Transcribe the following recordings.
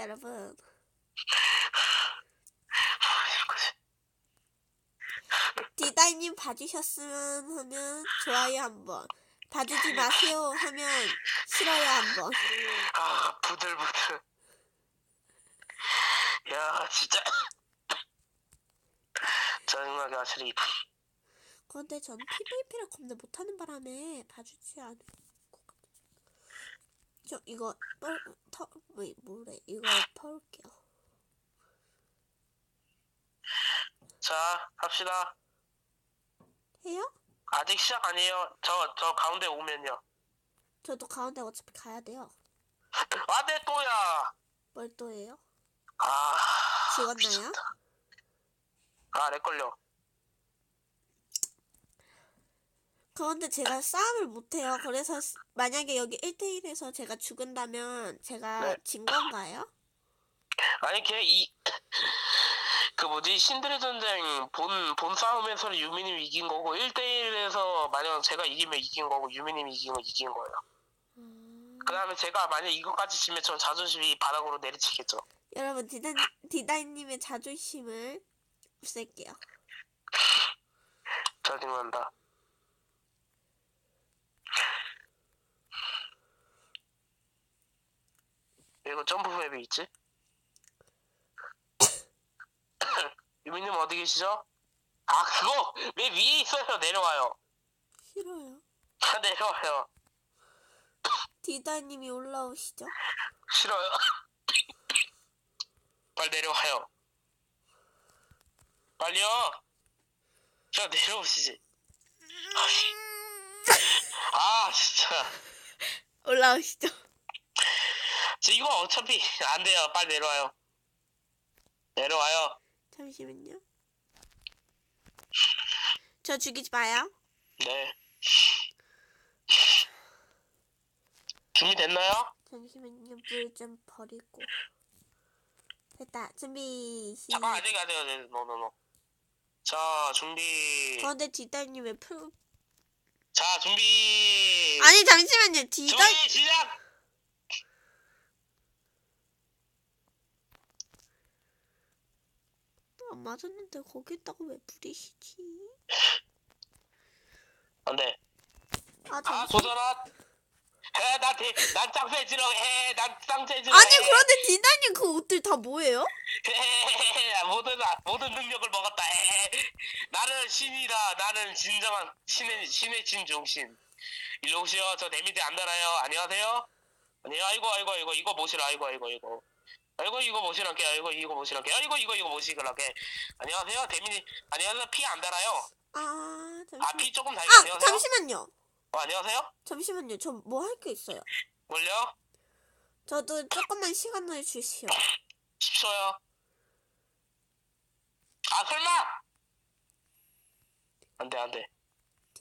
여러분. 디다이님 봐주셨으면 하면 좋아요 한번. 봐주지 마세요 하면 싫어요 한번. 아 부들부들 야 진짜 짜증나게 하시리 그런데 전 PVP를 겁나 못하는 바람에 봐주지 같아요. 저 이거 뻘, 터, 왜 뭐래? 이거 퍼올게요. 자 합시다 해요? 아직 시작 아니에요 저 저 가운데 오면요 저도 가운데 어차피 가야 돼요. 안돼 또야 뭘또 해요? 아 죽었나요? 아렉 걸려 그런데 제가 싸움을 못해요. 그래서 스- 만약에 여기 1대1에서 제가 죽은다면 제가 네. 진 건가요? 아니 걔 이 그 뭐지 신들의 전쟁 본, 본 싸움에서는 유미님이 이긴 거고 1대1에서 만약 제가 이기면 이긴 거고 유미님이 이기면 이긴 거예요 음, 그 다음에 제가 만약 이거까지 지면 전 자존심이 바닥으로 내리치겠죠 여러분 디다, 디다이님의 자존심을 없앨게요. 짜증난다 이거 점프 맵이 있지? 유미님 어디 계시죠? 아 그거 왜 위에 있어요 내려와요 싫어요. 아 내려와요 디다이님이 올라오시죠. 싫어요 빨리 내려와요 빨리요 자 내려오시지 아 진짜 올라오시죠. 저 이거 어차피 안 돼요 빨리 내려와요 내려와요 잠시만요. 저 죽이지 마요. 네 준비됐나요? 잠시만요. 물 좀 버리고. 됐다. 준비. 시. 잠깐 아직 아직 아직 노노노 자 준비 그런데 디다이님 왜 풀? 자 준비 아니 잠시만요. 디다이 준비 시작 안 맞았는데 거기다가 왜 부리시지? 안돼. 아 아 잠시. 도전아 해난 짱세지러 해 난 짱세지러 아니 그런데 디다이님 그 옷들 다 뭐예요? 모든 모든 능력을 먹었다 해. 나는 신이다. 나는 진정한 신의 신의 진중신. 일로 오시오. 저 데미지 안 달아요. 안녕하세요. 아니 아이고 아이고 아이고. 이거 모시라 아이고 아이고 아이고 아이고 이거 모시라게 아이고 이거 모시라게 아이고 이거 이거 모시라게. 안녕하세요 데미지 안녕하세요 피 안 달아요. 아 잠시. 아피 조금 달게 아 안녕하세요? 잠시만요. 어, 안녕하세요? 잠시만요. 저 뭐 할 게 있어요. 뭘요? 저도 조금만 시간을 주시오. 10초요. 아 설마! 안돼 안돼.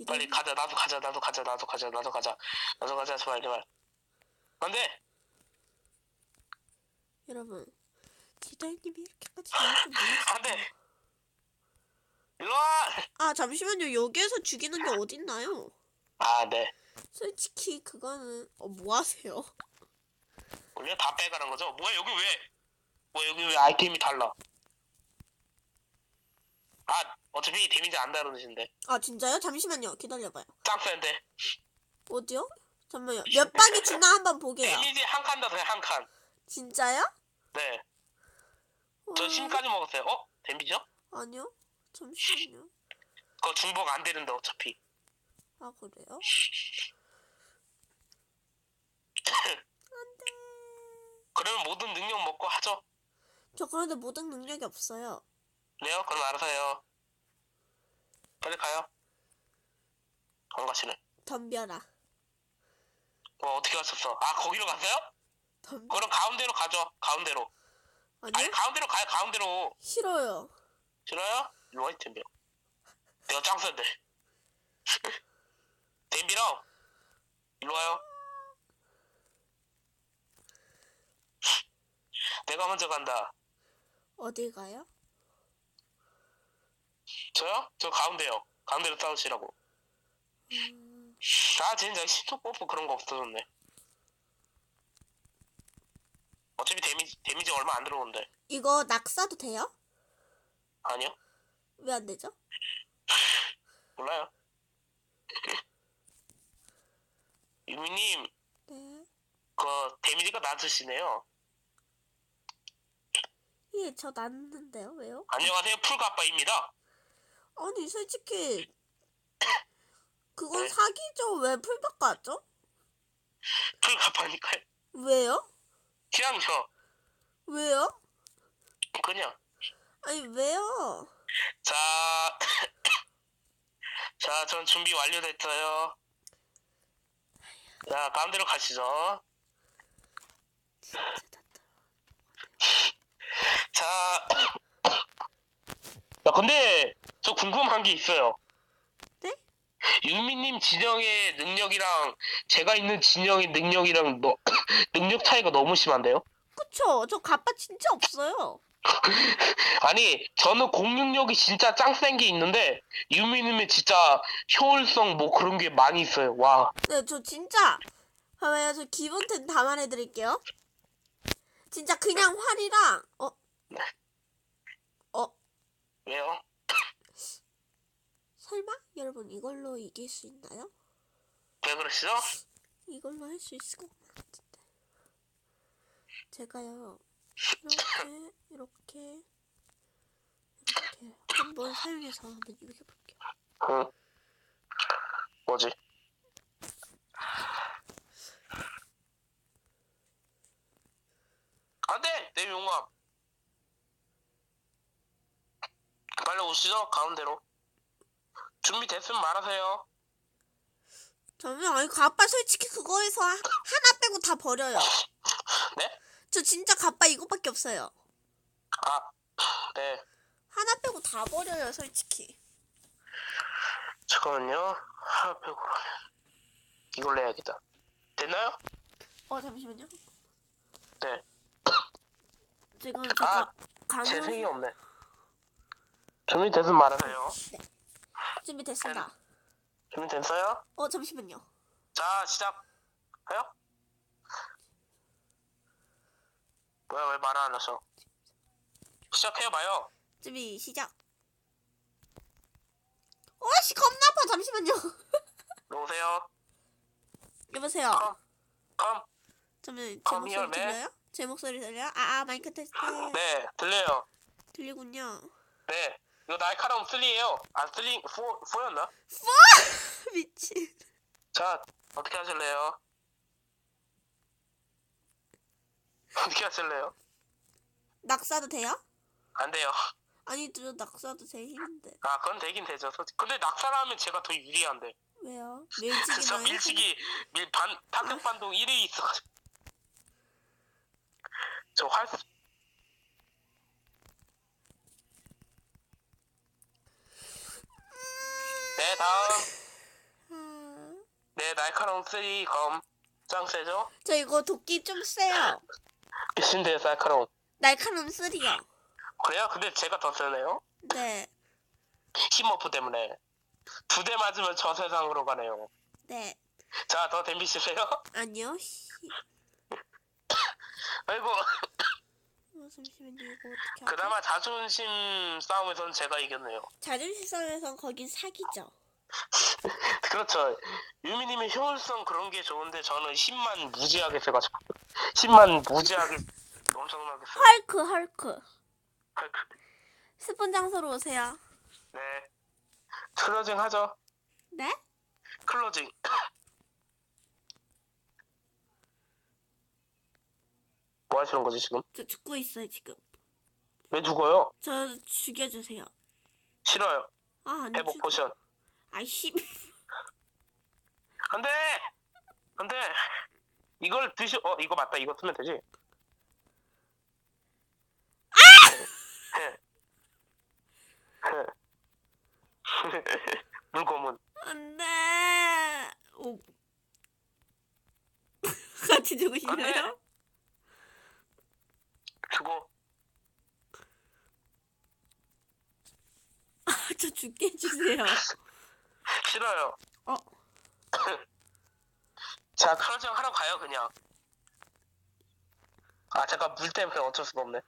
빨리 디다이님. 가자. 나도 가자. 나도 가자. 나도 가자. 나도 가자. 나도 가자. 제발 제발. 안돼 여러분 디다이님이 이렇게까지 나올 줄 몰랐어요. 안돼 일로와 아 잠시만요. 여기에서 죽이는 게 어딨나요? 아네 솔직히 그거는 어, 뭐 하세요? 원래 다 빼가는 거죠 뭐야 여기 왜 뭐야 여기 왜 아이템이 달라 아 어차피 데미지 안 다루신데 아 진짜요? 잠시만요. 기다려봐요. 짱 센데 어디요? 잠깐만요. 몇 방이 주나 한번 보게요. 데미지 한 칸 더 돼요 한칸네 진짜요? 저 와, 심까지 먹었어요 어? 데미지요? 아니요. 잠시만요. 그거 중복 안 되는데 어차피 아 그래요? 안돼. 그러면 모든 능력 먹고 하죠 저 그런데 모든 능력이 없어요. 네요? 그럼 알아서 해요. 빨리 가요. 안 가시네. 덤벼라. 어, 어떻게 가셨어? 아, 거기로 갔어요? 덤. 그럼 가운데로 가죠. 가운데로. 아니, 아니요? 가운데로 가요. 가운데로. 싫어요. 싫어요? 댐벼. 내가 짱 센데. 댐비랑. 일로 와요. 내가 먼저 간다. 어딜 가요? 저요? 저 가운데요. 가운데로 싸우시라고. 음, 아, 진짜 신속 버프 그런 거 없어졌네. 어차피 데미지 데미지 얼마 안 들어오는데. 이거 낙사도 돼요? 아니요. 왜 안 되죠? 몰라요. 유미님, 네. 그 데미지가 낮으시네요. 예, 저 났는데요. 왜요? 안녕하세요, 풀가빠입니다. 아니, 솔직히 그건 네? 사기죠. 왜 풀박 같죠? 풀가빠니까요. 왜요? 그냥요, 왜요? 그냥. 아니, 왜요? 자, 자, 전 준비 완료됐어요. 자, 가운데로 가시죠. 자, 야, 근데 저 궁금한 게 있어요. 네? 유미님 진영의 능력이랑 제가 있는 진영의 능력이랑 너, 능력 차이가 너무 심한데요? 그쵸? 저 갑바 진짜 없어요. 아니, 저는 공격력이 진짜 짱센 게 있는데 유미님은 진짜 효율성 뭐 그런 게 많이 있어요. 와. 네, 저 진짜. 봐봐요, 저 기본템 다 말해드릴게요. 진짜 그냥 활이랑, 어, 어, 왜요? 설마? 여러분, 이걸로 이길 수 있나요? 왜 그러시죠? 이걸로 할 수 있을 것 같은데. 제가요, 이렇게, 이렇게, 이렇게 한번 사용해서 한번 이겨볼게요. 응. 뭐지? 안돼! 내 용암! 빨리 오시죠, 가운데로. 준비 됐으면 말하세요. 저는 아니 갑바 솔직히 그거에서 하- 하나 빼고 다 버려요. 네? 저 진짜 갑바 이거밖에 없어요. 아, 네. 하나 빼고 다 버려요, 솔직히. 잠깐만요. 하나 빼고 그러면 이걸 내야겠다. 됐나요? 어 잠시만요. 네. 지금 아, 제가 재생이 강연 없네. 준비됐으면 말하세요. 준비됐습니다. 준비됐어요? 어 잠시만요. 자, 시작 해요? 뭐야, 왜 말을 안 하셔? 시작해봐요. 준비 시작. 오씨 겁나 아파 잠시만요. 오세요. 여보세요. 컴, 컴. 잠시만 제 목소리. 들려요? 제 목소리 들려요? 아아 마이크 테스트 네, 들려요. 들리군요. 네. 이거 날카로움 3예요. 아, 3, 4, 4였나? 미친. 자, 어떻게 하실래요? 어떻게 하실래요? 낙사도 돼요? 안 돼요. 아니 저 낙사도 제 힘인데 아, 그건 되긴 되죠. 솔직히. 근데 낙사라면 제가 더 유리한데. 왜요? 저 밀치기나 밀치기, 밀, 반, 타격 반동 1위 있어가지고. 저 활, 네, 다음. 아, 네, 날카로움 3, 검. 짱 세죠? 저 이거 도끼 좀 세요. 신데요, 날카로움. 날카로움 쓰리요. 그래요? 근데 제가 더 세네요? 네, 힘어프 때문에. 두 대 맞으면 저 세상으로 가네요. 네. 자, 더 댐비시세요? 아니요. 씨. 아이고. 어, 잠시만요. 이거 어떻게 하지? 그나마 자존심 싸움에서는 제가 이겼네요. 자존심 싸움에선 거긴 사기죠. 그렇죠. 유미님의 효율성 그런 게 좋은데 저는 힘만 무지하게 세가지고. 힘만 무지하게 엄청나게 세. 헐크 헐크. 헐크. 스폰 장소로 오세요. 네. 클로징 하죠. 네? 클로징. 뭐 하시는 거지 지금? 저 죽고 있어요 지금. 왜 죽어요? 저 죽여주세요. 싫어요. 아안 회복 죽. 포션. 아이씨. 안돼. 안돼. 이걸 드시. 어 이거 맞다. 이거 쓰면 되지. 물고문. 안돼. 오. 같이 죽으실래요? 주고. 아, 저 죽게 해주세요. 싫어요. 어. 자, 클로징 하러 가요, 그냥. 아 잠깐 물 때문에 어쩔 수가 없네.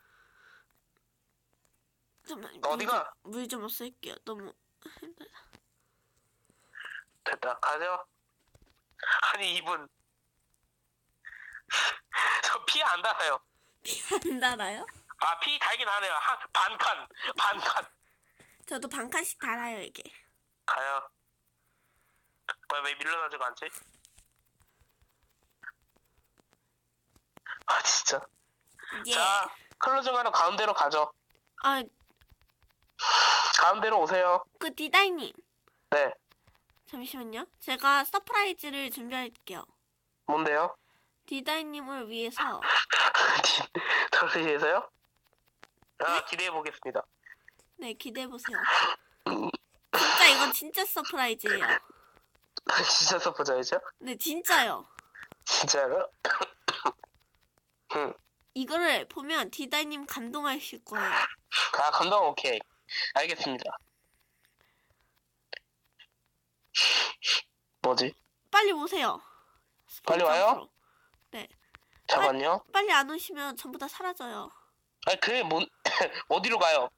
잠깐만. 너 어디가? 물좀 없앨게요. 너무 힘들다. 됐다 가죠. 아니 이분 저 피 안 달아요. 안 달아요? 아 피 달긴 하네요. 한 반칸 반칸 저도 반 칸씩 달아요 이게. 가요. 뭐야 왜 밀려나지가 않지? 아 진짜. 예. 자 클로징 하는 가운데로 가죠. 아, 가운데로 오세요. 그 디다이님. 네. 잠시만요. 제가 서프라이즈를 준비할게요. 뭔데요? 디다이님을 위해서 저를 위해서요? 아 기대해 보겠습니다. 네 기대해 보세요. 진짜 이건 진짜 서프라이즈예요. 진짜 서포자이죠? 네 진짜요. 진짜로? 응. 이거를 보면 디다이님 감동하실 거예요. 아 감동 오케이. 알겠습니다. 뭐지? 빨리 오세요. 빨리 와요? 앞으로. 잠깐요. 빨리 안 오시면 전부 다 사라져요. 아니 그게 뭔 어디로 가요?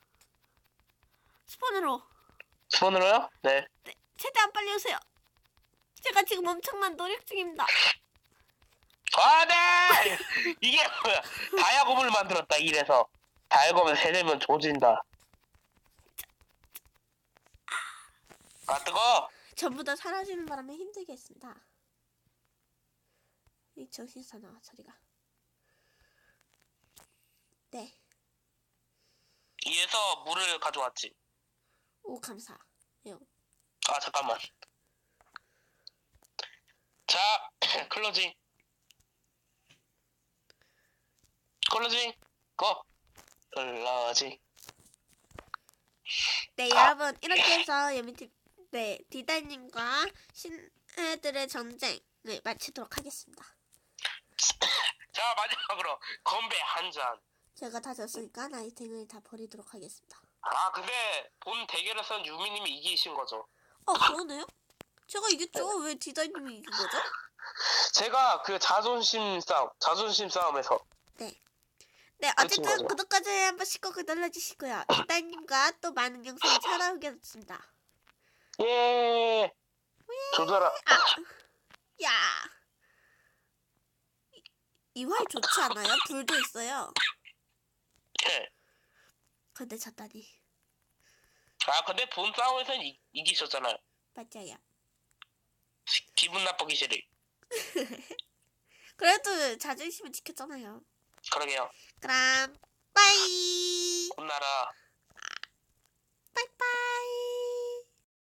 스폰으로. 수원으로요? 네. 네, 최대한 빨리 오세요. 제가 지금 엄청난 노력 중입니다. 아 네. 이게 뭐야? 다이아곰을 만들었다 이래서 다이아곰을 세대면 조진다. 아 뜨거. 전부 다 사라지는 바람에 힘들겠습니다. 이 정신 사나 저리가. 네. 이에서 물을 가져왔지. 오 감사. 요. 아 잠깐만. 자 클로징. 클로징. 고. 클로징. 네 여러분 이렇게 해서 예미티 네 디다님과 신애들의 전쟁을 마치도록 하겠습니다. 자 마지막으로 건배 한 잔. 제가 다 졌으니까 아이템을 다 버리도록 하겠습니다. 아 근데 본 대결에서는 유미님이 이기신 거죠. 어 그러네요? 제가 이겼죠? 왜 디다님이 이긴 거죠? 제가 그 자존심 싸움, 자존심 싸움에서 네 그친 어쨌든 거죠. 구독과 좋아요 한 번씩 꼭 눌러주시고요. 디다님과 또 많은 영상을 찾아오겠습니다. 예 조져라. 야. 이- 이활 좋지 않아요? 불도 있어요. 예. 근데 졌다니. 아 근데 본 싸움에서는 이, 이기셨잖아요. 맞아요. 기분 나쁘기 싫어. 그래도 자존심은 지켰잖아요. 그러게요. 그럼 빠이. 혼나라. 빠이빠이.